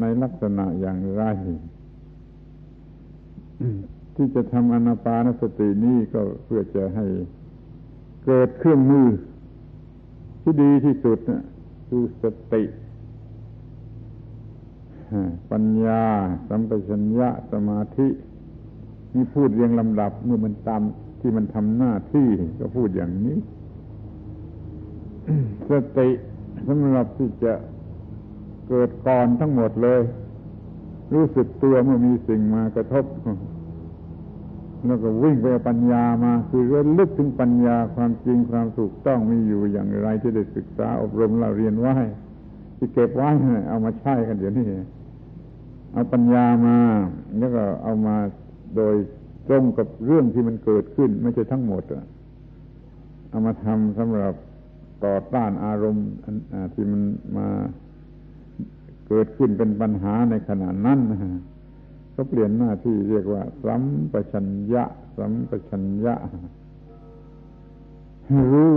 ในลักษณะอย่างไร ที่จะทำอนาปานสตินี้ก็เพื่อจะให้เกิดเครื่องมือ ที่ดีที่สุดคือสติปัญญา สัมปชัญญะสมาธินี่พูดเรียงลำดับเมื่อมันตามที่มันทำหน้าที่ก็พูดอย่างนี้ สติสำหรับที่จะ เกิดก่อนทั้งหมดเลย รู้สึกตัวเมื่อมีสิ่งมากระทบ แล้วก็วิ่งไปปัญญามา คือเรื่องลึกถึงปัญญาความจริงความถูกต้องมีอยู่อย่างไรที่ได้ศึกษาอบรมเราเรียนไว้ที่เก็บไว้เอามาใช้กันเดี๋ยวนี้เอาปัญญามาแล้วก็เอามาโดยตรงกับเรื่องที่มันเกิดขึ้น ไม่ใช่ทั้งหมดอะเอามาทำสำหรับต่อต้านอารมณ์ที่มันมา เกิดขึ้นเป็นปัญหาในขณะนั้นก็เปลี่ยนหน้าที่เรียกว่า สัมปชัญญะ สัมปชัญญะรู้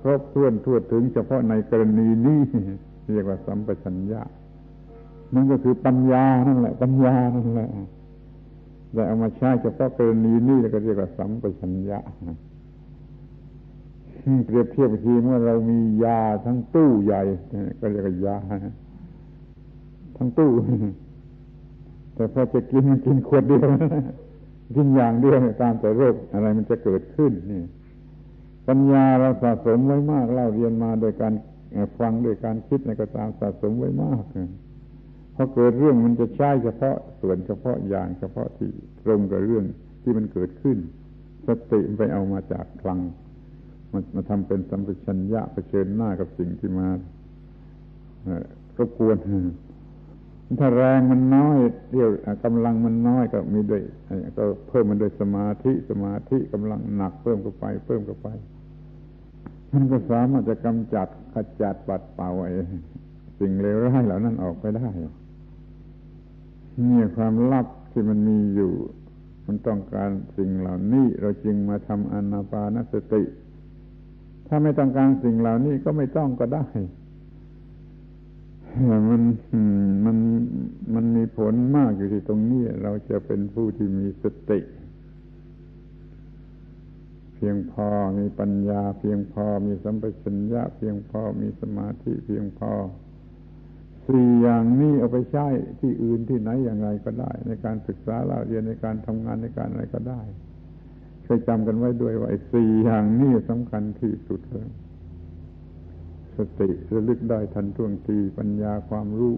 ครบถ้วนทั่วถึงเฉพาะในกรณีนี้เรียกว่าสัมปชัญญะนั่นก็คือปัญญานั่นแหละ ปัญญานั่นแหละแต่เอามาใช้เฉพาะกรณีนี้แล้วก็เรียกว่าสัมปชัญญะเปรียบเทียบทีเมื่อเรามียาทั้งตู้ใหญ่ก็เรียกว่ายา ทั้งตู้ แต่พอจะกินมันกินขวดเดียวกินอย่างเดียวตามแต่โรคอะไรมันจะเกิดขึ้นนี่ ปัญญาเราสะสมไว้มากเล่าเรียนมาโดยการฟังโดยการคิดในก็ตามสะสมไว้มากพอเกิดเรื่องมันจะใช้เฉพาะส่วนเฉพาะอย่างเฉพาะที่ตรงกับเรื่องที่มันเกิดขึ้น สติไปเอามาจากคลังมามาทำเป็นสัมปชัญญะเผชิญหน้ากับสิ่งที่มารบกวน ถ้าแรงมันน้อยเดียวกำลังมันน้อยก็มีด้วยก็เพิ่มมันด้วยสมาธิสมาธิกำลังหนักเพิ่มเข้าไป เพิ่มเข้าไป มันก็สามารถจะกำจัดขจัดปัดเป่าไอ้สิ่งเลวร้ายเหล่านั้นออกไปได้นี่ความลับที่มันมีอยู่ มันต้องการสิ่งเหล่านี้ เราจึงมาทำอนาปานสติ ถ้าไม่ต้องการสิ่งเหล่านี้ก็ไม่ต้องก็ได้ มันมันมันมีผลมากอยู่ที่ตรงนี้ เราจะเป็นผู้ที่มีสติ เพียงพอมีปัญญา เพียงพอมีสัมปชัญญะ เพียงพอมีสมาธิ เพียงพอสี่อย่างนี้เอาไปใช้ที่อื่นที่ไหนอย่างไรก็ได้ ในการศึกษาเล่าเรียนในการทำงานในการอะไรก็ได้เคยจำกันไว้ด้วยว่าสี่อย่างนี้สำคัญที่สุดเลย สติระลึกได้ทันท่วงทีปัญญาความรู้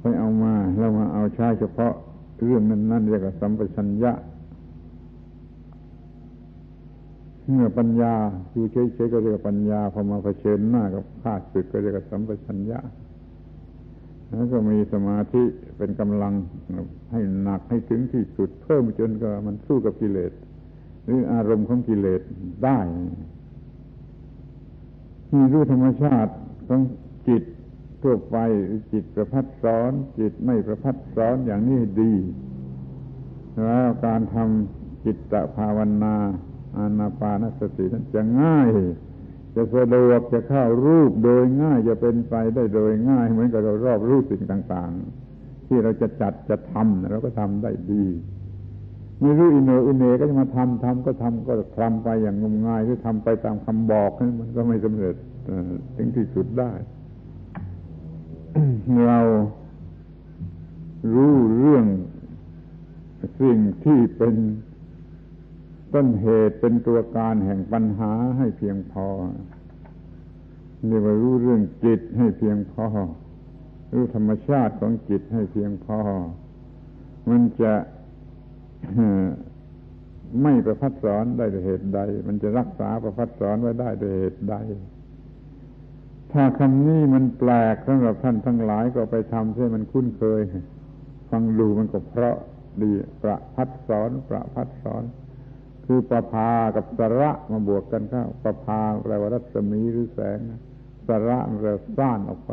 ไปเอามาแล้วมาเอาใช้เฉพาะเรื่องนั้นนั่นเรียกว่าสัมปชัญญะเมื่อปัญญาอยู่เฉยๆก็เรียกว่าปัญญาพอมาเผชิญหน้ากับข้าศึกก็เรียกว่าสัมปชัญญะแล้วก็มีสมาธิเป็นกำลังให้หนักให้ถึงที่สุดเพิ่มจนก็มันสู้กับกิเลสหรืออารมณ์ของกิเลสได้ มีรู้ธรรมชาติของจิตทั่วไปจิตประพัดซ้อน จิตไม่ประพัดซ้อนอย่างนี้ดี แล้วการทำจิตตภาวนาอานาปานสตินั้นจะง่าย จะสะดวกจะเข้ารูปโดยง่ายจะเป็นไปได้โดยง่าย เหมือนกับเรารอบรู้สิ่งต่าง ๆ ที่เราจะจัดจะทำเราก็ทำได้ดี ไม่รู้อินโนอินเนก็จะมาทำทำก็ทำก็ทำไปอย่างงมงายหรือทำไปตามคำบอกนั้นมันก็ไม่สำเร็จถึงที่สุดได้ เรารู้เรื่องสิ่งที่เป็นต้นเหตุเป็นตัวการแห่งปัญหาให้เพียงพอเรียกว่ารู้เรื่องจิตให้เพียงพอ รู้ธรรมชาติของจิตให้เพียงพอ มันจะ ไม่ประพัดสอนได้ด้วยเหตุใด มันจะรักษาประพัดสอนไว้ได้ด้วยเหตุใด ถ้าคำนี้มันแปลกสำหรับท่านทั้งหลายก็ไปทำให้มันคุ้นเคย ฟังดูมันก็เพราะดีประพัดสอนประพัดสอน คือประพากับสระมาบวกกันเข้าประพาแปลว่ารัศมีหรือแสงสระแปลซ่านออกไป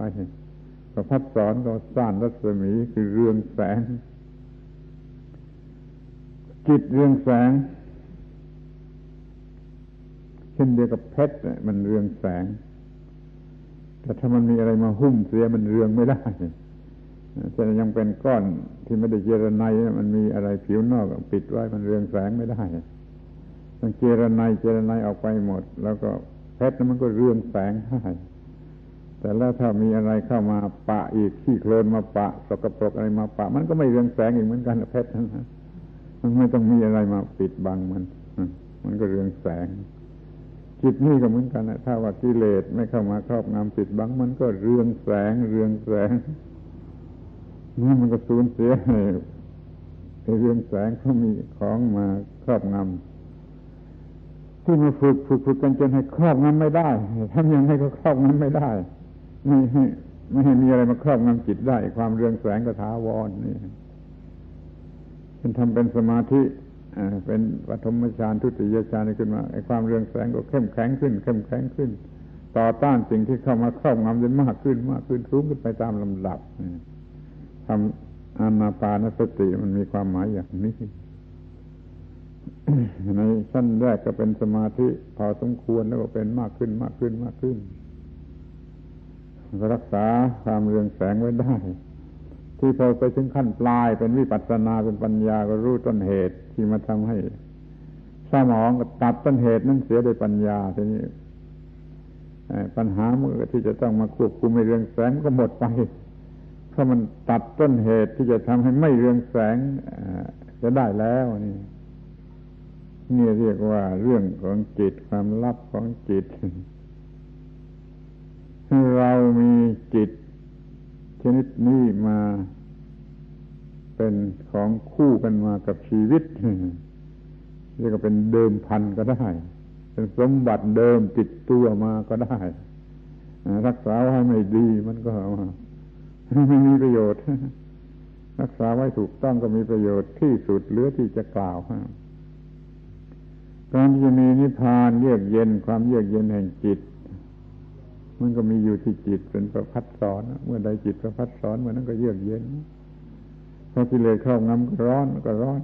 ประพัดสอนก็ซ่านรัศมีคือเรืองแสง จิตเรืองแสง เช่นเดียวกับเพชรมันเรืองแสง แต่ถ้ามันมีอะไรมาหุ้มเสียมันเรืองไม่ได้จะยังเป็นก้อนที่ไม่ได้เจรไนมันมีอะไรผิวนอกปิดไว้มันเรืองแสงไม่ได้ต้องเจรไนเจรไนออกไปหมด แล้วก็เพชรมันก็เรืองแสงได้แต่แล้วถ้ามีอะไรเข้ามาปะอีกขี้โคลนมาปะสกปรกอะไรมาปะ มันก็ไม่เรืองแสงอีกเหมือนกันเพชรนะมัน ไม่ต้องมีอะไรมาปิดบังมัน มันก็เรืองแสง จิตนี่ก็เหมือนกันนะถ้าว่ากิเลสไม่เข้ามาครอบงำปิดบัง มันก็เรืองแสง เรืองแสงนี่มันก็สูญเสียเรืองแสงเขามีของมาครอบงำที่มาฝึกฝึกฝึกกันจนให้ครอบงำไม่ได้ทำยังไงก็ครอบงำไม่ได้ไม่ให้ไม่ให้มีอะไรมาครอบงำจิตได้ ความเรืองแสงก็ถาวรนี่เป็นทำเป็นสมาธิเป็นปฐมฌานทุติยฌานขึ้นมาไอ้ความเรืองแสงก็เข้มแข็งขึ้น เข้มแข็งขึ้น ต่อต้านสิ่งที่เข้ามาครอบงำจนมากขึ้นมากขึ้นสูงขึ้นไปตามลำดับทำอานาปานสติมันมีความหมายอย่างนี้ในชั้นแรกก็เป็นสมาธิ พอสมควรแล้วก็เป็นมากขึ้นมากขึ้นมากขึ้นรักษาความเรืองแสงไว้ได้ ที่พอไปถึงขั้นปลายเป็นวิปัสสนาเป็นปัญญาก็รู้ต้นเหตุที่มาทำให้สมองก็ตัดต้นเหตุนั้นเสียโดยปัญญาทีนี้ปัญหาเมื่อที่จะต้องมาควบคุมในเรืองแสงก็หมดไปถ้าะมันตัดต้นเหตุที่จะทำให้ไม่เรืองแสงจะได้แล้วนี่นี่เรียกว่าเรื่องของจิตความลับของจิต เรามีจิต ชนิดนี้มาเป็นของคู่กันมากับชีวิตเรียกว่าเป็นเดิมพันก็ได้ เป็นสมบัติเดิมติดตัวมาก็ได้ รักษาไว้ไม่ดีมันก็ไม่มีประโยชน์ รักษาไว้ถูกต้องก็มีประโยชน์ที่สุดเหลือที่จะกล่าวการที่จะมีนิพพานเยือกเย็นความเยือกเย็นแห่งจิต มันก็มีอยู่ที่จิตเป็นประพัดสอน เมื่อใดจิตประพัดสอนเมื่อนั้นก็เยือกเย็นพอกิเลสครอบงำก็ร้อนก็ร้อน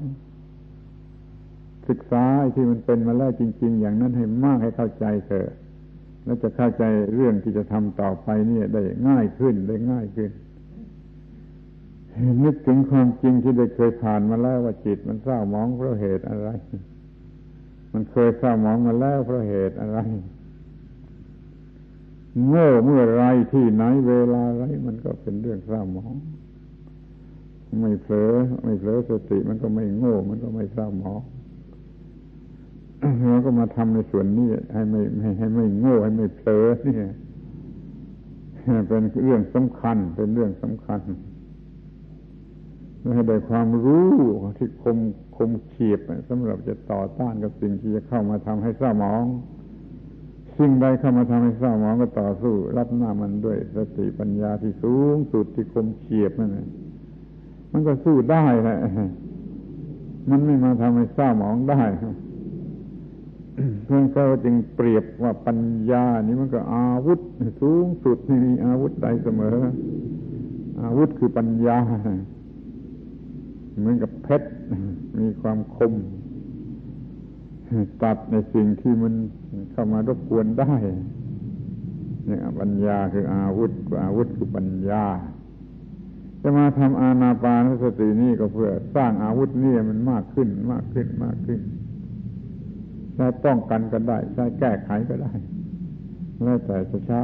ศึกษาที่มันเป็นมาแล้วจริง ๆ อย่างนั้นให้มากให้เข้าใจเถอะแล้วจะเข้าใจเรื่องที่จะทำต่อไปนี่ได้ง่ายขึ้นได้ง่ายขึ้น นึกถึงความจริงที่ได้เคยผ่านมาแล้วว่าจิตมันเศร้ามองเพราะเหตุอะไร มันเคยเศร้ามองมาแล้วเพราะเหตุอะไร โง่เมื่อไรที่ไหนเวลาไรมันก็เป็นเรื่องเศร้าหมอง ไม่เผลอไม่เผลอสติมันก็ไม่โง่ มันก็ไม่เศร้าหมองเราก็มาทำในส่วนนี้ให้ไม่ให้ไม่โง่ให้ไม่เผลอนี่เป็นเรื่องสำคัญ เป็นเรื่องสำคัญให้ได้ความรู้ที่คมคมเฉียบสำหรับจะต่อต้านกับสิ่งที่จะเข้ามาทำให้เศร้าหมอง สิ่งใดเข้ามาทำให้เศร้าหมองก็ต่อสู้ รับหน้ามันด้วยสติปัญญาที่สูงสุดที่คมเฉียบนั่นเองมันก็สู้ได้แหละมันไม่มาทำให้เศร้าหมองได้เพื่อนเขาจึงเปรียบว่าปัญญา นี่มันก็อาวุธสูงสุดไม่มีอาวุธใดเสมอ อาวุธคือปัญญาเหมือนกับเพชรมีความคม ตัดในสิ่งที่มันเข้ามารบกวนได้เนี่ยปัญญาคืออาวุธอาวุธคือปัญญา จะมาทำอาณาปานสตินี่ก็เพื่อสร้างอาวุธนี่มันมากขึ้นมากขึ้นมากขึ้นใช้ป้องกันก็ได้ใช้แก้ไขก็ได้แล้วแต่จะใช้